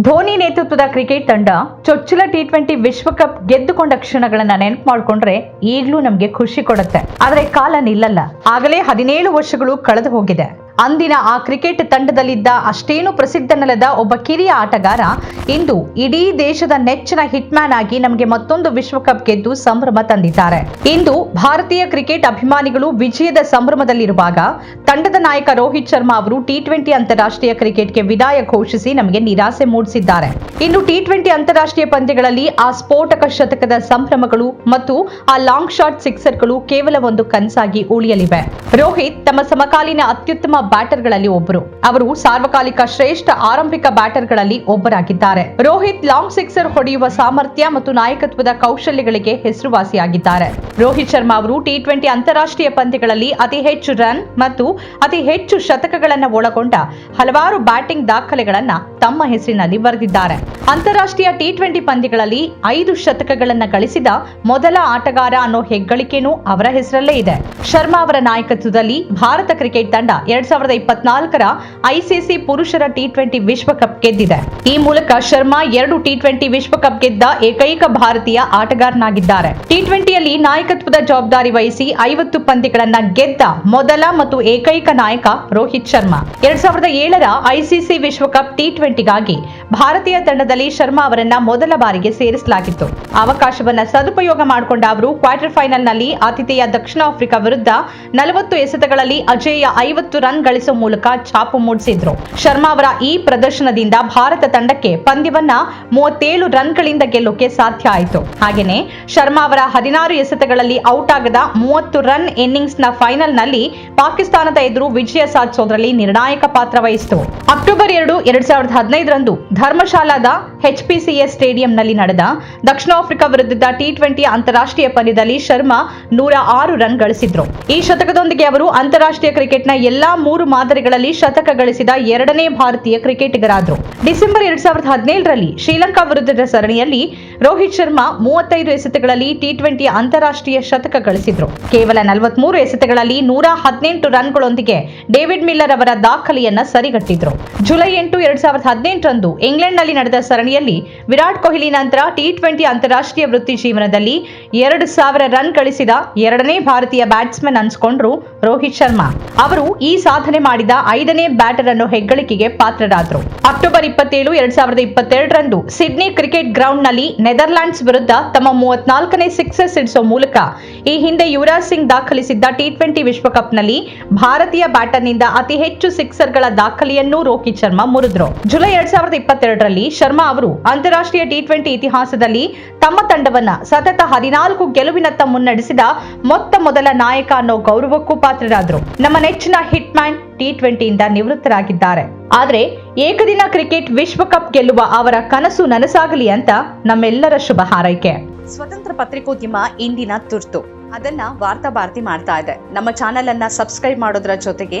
ಧೋನಿ ನೇತೃತ್ವದ ಕ್ರಿಕೆಟ್ ತಂಡ ಚೊಚ್ಚಲ ಟಿ ಟ್ವೆಂಟಿ ವಿಶ್ವಕಪ್ ಗೆದ್ದುಕೊಂಡ ಕ್ಷಣಗಳನ್ನ ನೆನಪು ಮಾಡಿಕೊಂಡ್ರೆ ಈಗ್ಲೂ ನಮ್ಗೆ ಖುಷಿ ಕೊಡುತ್ತೆ. ಆದ್ರೆ ಕಾಲ ನಿಲ್ಲಲ್ಲ. ಆಗಲೇ ಹದಿನೇಳು ವರ್ಷಗಳು ಕಳೆದು ಹೋಗಿದೆ. ಅಂದಿನ ಆ ಕ್ರಿಕೆಟ್ ತಂಡದಲ್ಲಿದ್ದ ಅಷ್ಟೇನು ಪ್ರಸಿದ್ಧನಲ್ಲದ ಒಬ್ಬ ಕಿರಿಯ ಆಟಗಾರ ಇಂದು ಇಡೀ ದೇಶದ ನೆಚ್ಚಿನ ಹಿಟ್ಮ್ಯಾನ್ ಆಗಿ ನಮಗೆ ಮತ್ತೊಂದು ವಿಶ್ವಕಪ್ ಗೆದ್ದು ಸಂಭ್ರಮ ತಂದಿದ್ದಾರೆ. ಇಂದು ಭಾರತೀಯ ಕ್ರಿಕೆಟ್ ಅಭಿಮಾನಿಗಳು ವಿಜಯದ ಸಂಭ್ರಮದಲ್ಲಿರುವಾಗ ತಂಡದ ನಾಯಕ ರೋಹಿತ್ ಶರ್ಮಾ ಅವರು ಟಿ ಟ್ವೆಂಟಿ ಅಂತಾರಾಷ್ಟ್ರೀಯ ಕ್ರಿಕೆಟ್ಗೆ ವಿದಾಯ ಘೋಷಿಸಿ ನಮಗೆ ನಿರಾಸೆ ಮೂಡಿಸಿದ್ದಾರೆ. ಇನ್ನು ಟಿ ಟ್ವೆಂಟಿ ಅಂತಾರಾಷ್ಟ್ರೀಯ ಪಂದ್ಯಗಳಲ್ಲಿ ಆ ಸ್ಫೋಟಕ ಶತಕದ ಸಂಭ್ರಮಗಳು ಮತ್ತು ಆ ಲಾಂಗ್ ಶಾಟ್ ಸಿಕ್ಸರ್ಗಳು ಕೇವಲ ಒಂದು ಕನಸಾಗಿ ಉಳಿಯಲಿವೆ. ರೋಹಿತ್ ತಮ್ಮ ಸಮಕಾಲೀನ ಅತ್ಯುತ್ತಮ ಬ್ಯಾಟರ್ಗಳಲ್ಲಿ ಒಬ್ಬರು ಅವರು ಸಾರ್ವಕಾಲಿಕ ಶ್ರೇಷ್ಠ ಆರಂಭಿಕ ಬ್ಯಾಟರ್ಗಳಲ್ಲಿ ಒಬ್ಬರಾಗಿದ್ದಾರೆ. ರೋಹಿತ್ ಲಾಂಗ್ ಸಿಕ್ಸರ್ ಹೊಡೆಯುವ ಸಾಮರ್ಥ್ಯ ಮತ್ತು ನಾಯಕತ್ವದ ಕೌಶಲ್ಯಗಳಿಗೆ ಹೆಸರುವಾಸಿಯಾಗಿದ್ದಾರೆ. ರೋಹಿತ್ ಶರ್ಮಾ ಅವರು ಟಿ ಟ್ವೆಂಟಿ ಅಂತಾರಾಷ್ಟ್ರೀಯ ಪಂದ್ಯಗಳಲ್ಲಿ ಅತಿ ಹೆಚ್ಚು ರನ್ ಮತ್ತು ಅತಿ ಹೆಚ್ಚು ಶತಕಗಳನ್ನು ಒಳಗೊಂಡ ಹಲವಾರು ಬ್ಯಾಟಿಂಗ್ ದಾಖಲೆಗಳನ್ನ ತಮ್ಮ ಹೆಸರಿನಲ್ಲಿ ಬರೆದಿದ್ದಾರೆ. ಅಂತಾರಾಷ್ಟ್ರೀಯ ಟಿ ಟ್ವೆಂಟಿ ಪಂದ್ಯಗಳಲ್ಲಿ ಐದು ಶತಕಗಳನ್ನು ಗಳಿಸಿದ ಮೊದಲ ಆಟಗಾರ ಅನ್ನೋ ಹೆಗ್ಗಳಿಕೆನೂ ಅವರ ಹೆಸರಲ್ಲೇ ಇದೆ. ಶರ್ಮಾ ಅವರ ನಾಯಕತ್ವದಲ್ಲಿ ಭಾರತ ಕ್ರಿಕೆಟ್ ತಂಡ ಎರಡ್ ಸಾವಿರದ ಇಪ್ಪತ್ನಾಲ್ಕರ ಐಸಿಸಿ ಪುರುಷರ ಟಿ ಟ್ವೆಂಟಿ ವಿಶ್ವಕಪ್ ಗೆದ್ದಿದೆ. ಈ ಮೂಲಕ ಶರ್ಮಾ ಎರಡು ಟಿ ಟ್ವೆಂಟಿ ವಿಶ್ವಕಪ್ ಗೆದ್ದ ಏಕೈಕ ಭಾರತೀಯ ಆಟಗಾರನಾಗಿದ್ದಾರೆ. ಟಿ ಟ್ವೆಂಟಿಯಲ್ಲಿ ನಾಯಕತ್ವದ ಜವಾಬ್ದಾರಿ ವಹಿಸಿ ಐವತ್ತು ಪಂದ್ಯಗಳನ್ನ ಗೆದ್ದ ಮೊದಲ ಮತ್ತು ಏಕೈಕ ನಾಯಕ ರೋಹಿತ್ ಶರ್ಮಾ. ಎರಡ್ ಸಾವಿರದ ಏಳರ ಐಸಿಸಿ ವಿಶ್ವಕಪ್ ಟಿ ಟ್ವೆಂಟಿಗಾಗಿ ಭಾರತೀಯ ತಂಡದಲ್ಲಿ ಶರ್ಮಾ ಅವರನ್ನ ಮೊದಲ ಬಾರಿಗೆ ಸೇರಿಸಲಾಗಿತ್ತು. ಅವಕಾಶವನ್ನ ಸದುಪಯೋಗ ಮಾಡಿಕೊಂಡ ಅವರು ಕ್ವಾರ್ಟರ್ ಫೈನಲ್ನಲ್ಲಿ ಆತಿಥೇಯ ದಕ್ಷಿಣ ಆಫ್ರಿಕಾ ವಿರುದ್ಧ ನಲವತ್ತು ಎಸೆತಗಳಲ್ಲಿ ಅಜೇಯ ಐವತ್ತು ರನ್ ಗಳಿಸುವ ಮೂಲಕ ಛಾಪು ಮೂಡಿಸಿದ್ರು. ಶರ್ಮಾ ಅವರ ಈ ಪ್ರದರ್ಶನದಿಂದ ಭಾರತ ತಂಡಕ್ಕೆ ಪಂದ್ಯವನ್ನ ಮೂವತ್ತೇಳು ರನ್ಗಳಿಂದ ಗೆಲ್ಲೋಕೆ ಸಾಧ್ಯ ಆಯಿತು. ಹಾಗೆಯೇ ಶರ್ಮಾ ಅವರ ಹದಿನಾರು ಎಸೆತಗಳಲ್ಲಿ ಔಟ್ ಆಗದ ಮೂವತ್ತು ರನ್ ಇನ್ನಿಂಗ್ಸ್ನ ಫೈನಲ್ನಲ್ಲಿ ಪಾಕಿಸ್ತಾನದ ಎದುರು ವಿಜಯ ಸಾಧಿಸೋದ್ರಲ್ಲಿ ನಿರ್ಣಾಯಕ ಪಾತ್ರ ವಹಿಸಿತು. ಅಕ್ಟೋಬರ್ ಎರಡು, ಎರಡ್ ಸಾವಿರದ ಹದಿನೈದರಂದು ಧರ್ಮಶಾಲಾದ ಎಚ್ಪಿಸಿಎಸ್ ಸ್ಟೇಡಿಯಂನಲ್ಲಿ ನಡೆದ ದಕ್ಷಿಣ ಆಫ್ರಿಕಾ ವಿರುದ್ಧದ ಟಿ ಟ್ವೆಂಟಿ ಅಂತಾರಾಷ್ಟ್ರೀಯ ಪಂದ್ಯದಲ್ಲಿ ಶರ್ಮಾ ನೂರ ಆರು ರನ್ ಗಳಿಸಿದ್ರು. ಈ ಶತಕದೊಂದಿಗೆ ಅವರು ಅಂತಾರಾಷ್ಟ್ರೀಯ ಕ್ರಿಕೆಟ್ನ ಎಲ್ಲಾ ಮೂರು ಮಾದರಿಗಳಲ್ಲಿ ಶತಕ ಗಳಿಸಿದ ಎರಡನೇ ಭಾರತೀಯ ಕ್ರಿಕೆಟಿಗರಾದ್ರು. ಡಿಸೆಂಬರ್ ಎರಡ್ ಸಾವಿರದ ಹದಿನೇಳರಲ್ಲಿ ಶ್ರೀಲಂಕಾ ವಿರುದ್ಧದ ಸರಣಿಯಲ್ಲಿ ರೋಹಿತ್ ಶರ್ಮಾ ಮೂವತ್ತೈದು ಎಸೆತಗಳಲ್ಲಿ ಟಿ ಟ್ವೆಂಟಿ ಅಂತಾರಾಷ್ಟ್ರೀಯ ಶತಕ ಗಳಿಸಿದ್ರು. ಕೇವಲ ನಲವತ್ಮೂರು ಎಸೆತಗಳಲ್ಲಿ ನೂರ ಹದಿನೆಂಟು ರನ್ಗಳೊಂದಿಗೆ ಡೇವಿಡ್ ಮಿಲ್ಲರ್ ಅವರ ದಾಖಲೆಯನ್ನ ಸರಿಗಟ್ಟಿದ್ರು. ಜುಲೈ ಎಂಟು ಎರಡ್ ಸಾವಿರದ ಹದಿನೆಂಟರಂದು ಇಂಗ್ಲೆಂಡ್ನಲ್ಲಿ ನಡೆದ ಸರಣಿಯಲ್ಲಿ ವಿರಾಟ್ ಕೊಹ್ಲಿ ನಂತರ ಟಿ ಟ್ವೆಂಟಿ ಅಂತಾರಾಷ್ಟ್ರೀಯ ವೃತ್ತಿ ಜೀವನದಲ್ಲಿ ಎರಡು ಸಾವಿರ ರನ್ ಗಳಿಸಿದ ಎರಡನೇ ಭಾರತೀಯ ಬ್ಯಾಟ್ಸ್ಮನ್ ಅನ್ಸ್ಕೊಂಡ್ರು ರೋಹಿತ್ ಶರ್ಮಾ. ಅವರು ಈ ಸಾಧನೆ ಮಾಡಿದ ಐದನೇ ಬ್ಯಾಟರ್ ಅನ್ನು ಹೆಗ್ಗಳಿಕೆಗೆ ಪಾತ್ರರಾದರು. ಅಕ್ಟೋಬರ್ ಇಪ್ಪತ್ತೇಳು, ಎರಡ್ ಸಾವಿರದ ಇಪ್ಪತ್ತೆರಡರಂದು ಸಿಡ್ನಿ ಕ್ರಿಕೆಟ್ ಗ್ರೌಂಡ್ನಲ್ಲಿ ನೆದರ್ಲ್ಯಾಂಡ್ಸ್ ವಿರುದ್ಧ ತಮ್ಮ ಮೂವತ್ನಾಲ್ಕನೇ ಸಿಕ್ಸರ್ ಸಿಡಿಸೋ ಮೂಲಕ ಈ ಹಿಂದೆ ಯುವರಾಜ್ ಸಿಂಗ್ ದಾಖಲಿಸಿದ್ದ ಟಿ ಟ್ವೆಂಟಿ ವಿಶ್ವಕಪ್ನಲ್ಲಿ ಭಾರತೀಯ ಬ್ಯಾಟರ್ನಿಂದ ಅತಿ ಹೆಚ್ಚು ಸಿಕ್ಸರ್ಗಳ ದಾಖಲೆಯನ್ನೂ ರೋಹಿತ್ ಶರ್ಮಾ ಮುರಿದ್ರು. ಜುಲೈ ಎರಡ್ ಸಾವಿರದ ಇಪ್ಪತ್ತೆರಡರಲ್ಲಿ ಶರ್ಮಾ ಅವರು ಅಂತಾರಾಷ್ಟ್ರೀಯ ಟಿ ಟ್ವೆಂಟಿ ಇತಿಹಾಸದಲ್ಲಿ ತಮ್ಮ ತಂಡವನ್ನ ಸತತ ಹದಿನಾಲ್ಕು ಗೆಲುವಿನತ್ತ ಮುನ್ನಡೆಸಿದ ಮೊತ್ತ ಮೊದಲ ನಾಯಕ ಅನ್ನೋ ಗೌರವಕ್ಕೂ ಪಾತ್ರರಾದರು. ನಮ್ಮ ನೆಚ್ಚಿನ ಹಿಟ್ ಮ್ಯಾನ್ ಟಿ ಟ್ವೆಂಟಿಯಿಂದ ನಿವೃತ್ತರಾಗಿದ್ದಾರೆ. ಆದರೆ ಏಕದಿನ ಕ್ರಿಕೆಟ್ ವಿಶ್ವಕಪ್ ಗೆಲ್ಲುವ ಅವರ ಕನಸು ನನಸಾಗಲಿ ಅಂತ ನಮ್ಮೆಲ್ಲರ ಶುಭ ಹಾರೈಕೆ. ಸ್ವತಂತ್ರ ಪತ್ರಿಕೋದ್ಯಮ ಇಂದಿನ ತುರ್ತು. ಅದನ್ನ ವಾರ್ತಾ ಭಾರತಿ ಮಾಡ್ತಾ ಇದೆ. ನಮ್ಮ ಚಾನೆಲ್ ಅನ್ನ ಸಬ್ಸ್ಕ್ರೈಬ್ ಮಾಡೋದ್ರ ಜೊತೆಗೆ